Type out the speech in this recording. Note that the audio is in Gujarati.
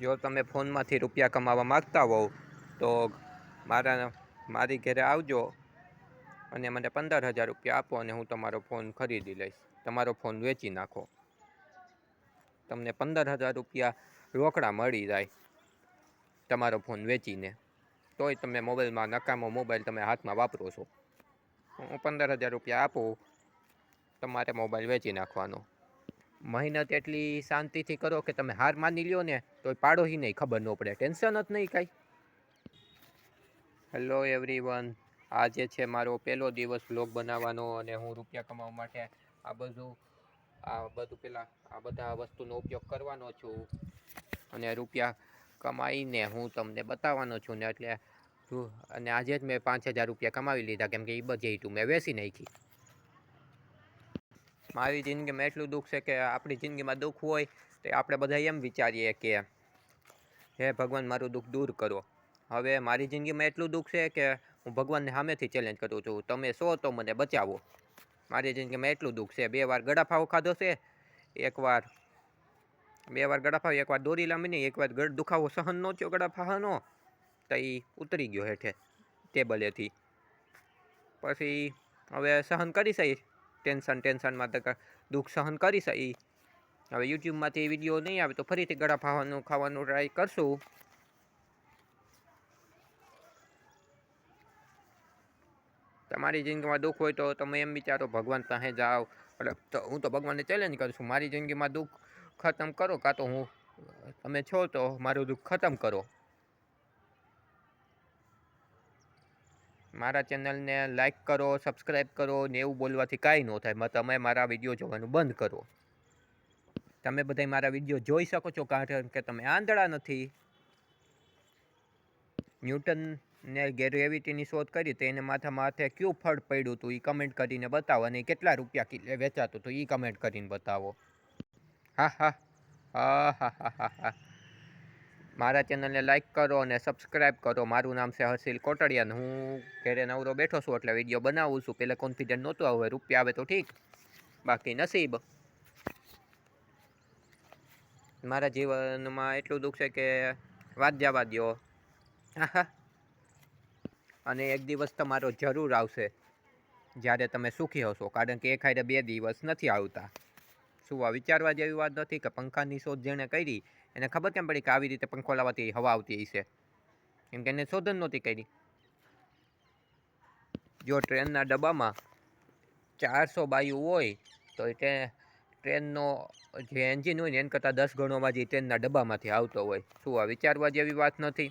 જો તમે ફોનમાંથી રૂપિયા કમાવા માગતા હોવ, તો મારા, મારી ઘરે આવજો અને મને પંદર હજાર રૂપિયા આપો અને હું તમારો ફોન ખરીદી લઈશ. તમારો ફોન વેચી નાખો. તમને પંદર હજાર રૂપિયા રોકડા મળી જાય તમારો ફોન વેચીને. તોય તમે મોબાઈલમાં નકામો મોબાઈલ તમે હાથમાં વાપરો છો. હું પંદર હજાર રૂપિયા આપું, તમારે મોબાઈલ વેચી નાખવાનો. મહેનત એટલી શાંતિથી કરો કે તમે હાર માની લ્યો ને તો પાડોશી નહીં, ખબર ન પડે, ટેન્શન જ નહીં કાંઈ. હેલો એવરીવન આજે છે મારો પહેલો દિવસ વ્લોગ બનાવવાનો અને હું રૂપિયા કમાવા માટે આ બધું આ બધું પેલા, આ બધા વસ્તુનો ઉપયોગ કરવાનો છું. અને રૂપિયા કમાઈને હું તમને બતાવવાનો છું ને એટલે અને આજે જ મેં પાંચ હજાર રૂપિયા કમાવી લીધા, કેમ કે એ બધી મેં વેસી નાખી. મારી જિંદગીમાં એટલું દુઃખ છે કે આપણી જિંદગીમાં દુઃખ હોય તો આપણે બધા એમ વિચારીએ કે, હે ભગવાન, મારું દુઃખ દૂર કરો. હવે મારી જિંદગીમાં એટલું દુઃખ છે કે હું ભગવાનને સામેથી ચેલેન્જ કરું છું. તમે સો તો મને બચાવો. મારી જિંદગીમાં એટલું દુઃખ છે. બે વાર ગળાફાવો ખાધો છે. એકવાર બે વાર ગળાફાવ એકવાર દોરી લાંબી એકવાર ગળ દુખાવો સહન ન થયો ગળાફાનો તો એ ઉતરી ગયો હેઠે ટેબલેથી. પછી હવે સહન કરી શકીશ ટેન્શન ટેન્શનમાં દુઃખ સહન કરી એ હવે યુટ્યુબમાંથી વીડિયો નહીં આવે તો ફરીથી ગળા ફાવાનું ખાવાનું ટ્રાય કરશું. તમારી જિંદગીમાં દુઃખ હોય તો તમે એમ વિચારો, ભગવાન પાસે જાઓ. એટલે તો હું તો ભગવાનને ચેલેન્જ કરું છું મારી જિંદગીમાં દુઃખ ખતમ કરો કાં તો હું, તમે છો તો મારું દુઃખ ખતમ કરો. મારા ચેનલને લાઇક કરો સબસ્ક્રાઈબ કરો ને એવું બોલવાથી કાંઈ ન થાય. તમે મારા વીડિયો જોવાનું બંધ કરો. તમે બધા મારા વીડિયો જોઈ શકો છો કારણ કે તમે આંધળા નથી. ન્યૂટન ને ગ્રેવિટીની શોધ કરી તો એને માથા માથે કયું ફળ પડ્યું હતું એ કમેન્ટ કરીને બતાવો અને કેટલા રૂપિયા કિલો, વેચાતું હતું એ કમેન્ટ કરીને બતાવો. હા હા. હા હા હા હા હા. મારા ચેનલને લાઇક કરો અને સબસ્ક્રાઈબ કરો. મારું નામ છે હર્ષિલ કોટડિયાન હું ઘેરે નવરો બેઠો છું એટલે વીડિયો બનાવું છું. પહેલાં કોન્ફિડન્ટ નહોતું આવે, રૂપિયા આવે તો ઠીક. બાકી નસીબ. મારા જીવનમાં એટલું દુઃખ છે કે વાત જવા દ્યો. અને એક દિવસ તમારો જરૂર આવશે, જ્યારે તમે સુખી હશો. કારણ કે એક હારે બે દિવસ નથી આવતા. શું આ વિચારવા જેવી વાત નથી કે પંખાની શોધ જેણે કરી, એને ખબર કેમ પડી કે આવી રીતે પંખો લાવવાથી હવા આવતી હશે? કેમ કે એને શોધ જ નહોતી કરી. જો ટ્રેનના ડબ્બામાં ચારસો બાયું હોય, તો એ ટ્રેનનો જે એન્જિન હોય ને, એના કરતાં દસ ગણો અવાજ ટ્રેનના ડબ્બામાંથી આવતો હોય. શું આ વિચારવા જેવી વાત નથી.